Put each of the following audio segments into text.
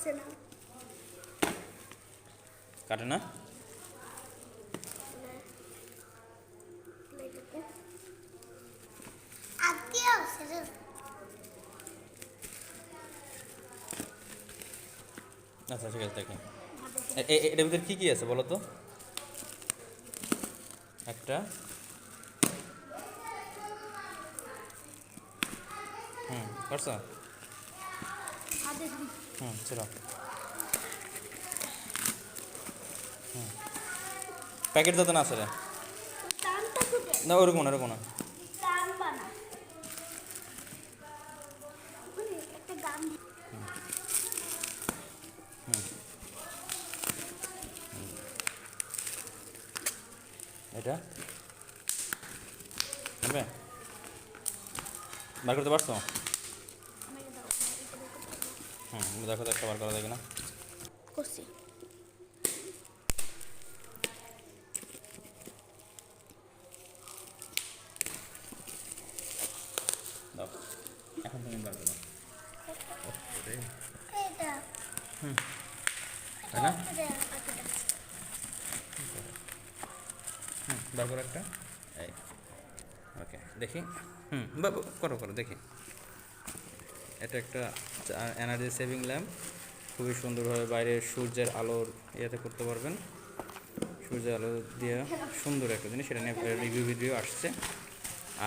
কাটতেছে না। কাটে না? আচ্ছা ঠিক আছে দেখি। এটার ভিতরে কী কী আছে বলো তো? একটা। হুম পারছ? আদেশ হুম চলো হুম। প্যাকেট যাতে না ফুটে না ওরকম না ওরকম না। এটা? হবে বার করতে পারছ আমাকে দাও এটা বের করতে হুম দেখো তো একটা বার করা যায় কিনা করছি। এখন তুমি বার করো ওরে, তাই না? হুম বার করো একটা। ওকে দেখি। হুম করো করো দেখি। এটা একটা এনার্জি সেভিং ল্যাম্প খুবই সুন্দরভাবে বাইরে সূর্যের আলোর ইয়েতে করতে পারবেন। সূর্যের আলো দিয়ে সুন্দর একটা জিনিস, সেটা নিয়ে রিভিউ ভিডিও আসছে।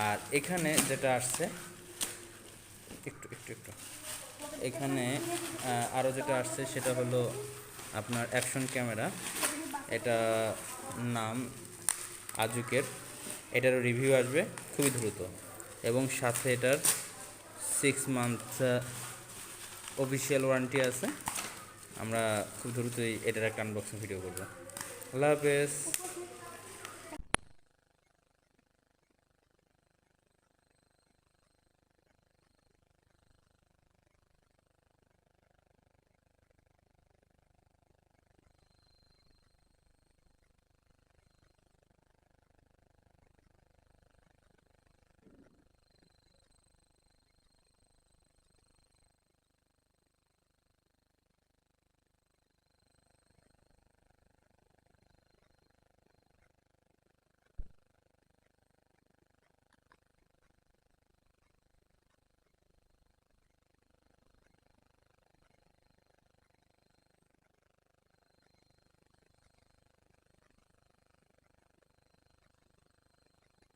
আর এখানে যেটা আসছে, একটু একটু একটু। এখানে আরও যেটা আসছে, সেটা হলো আপনার অ্যাকশন ক্যামেরা এটা নাম আজুকের। এটারও রিভিউ আসবে খুবই দ্রুত। এবং সাথে এটার সিক্স মান্থ অফিসিয়াল ওয়ারেন্টি আছে। আমরা খুব দ্রুতই এটার একটা আনবক্সিং ভিডিও করব। আল্লাহ হাফেজ।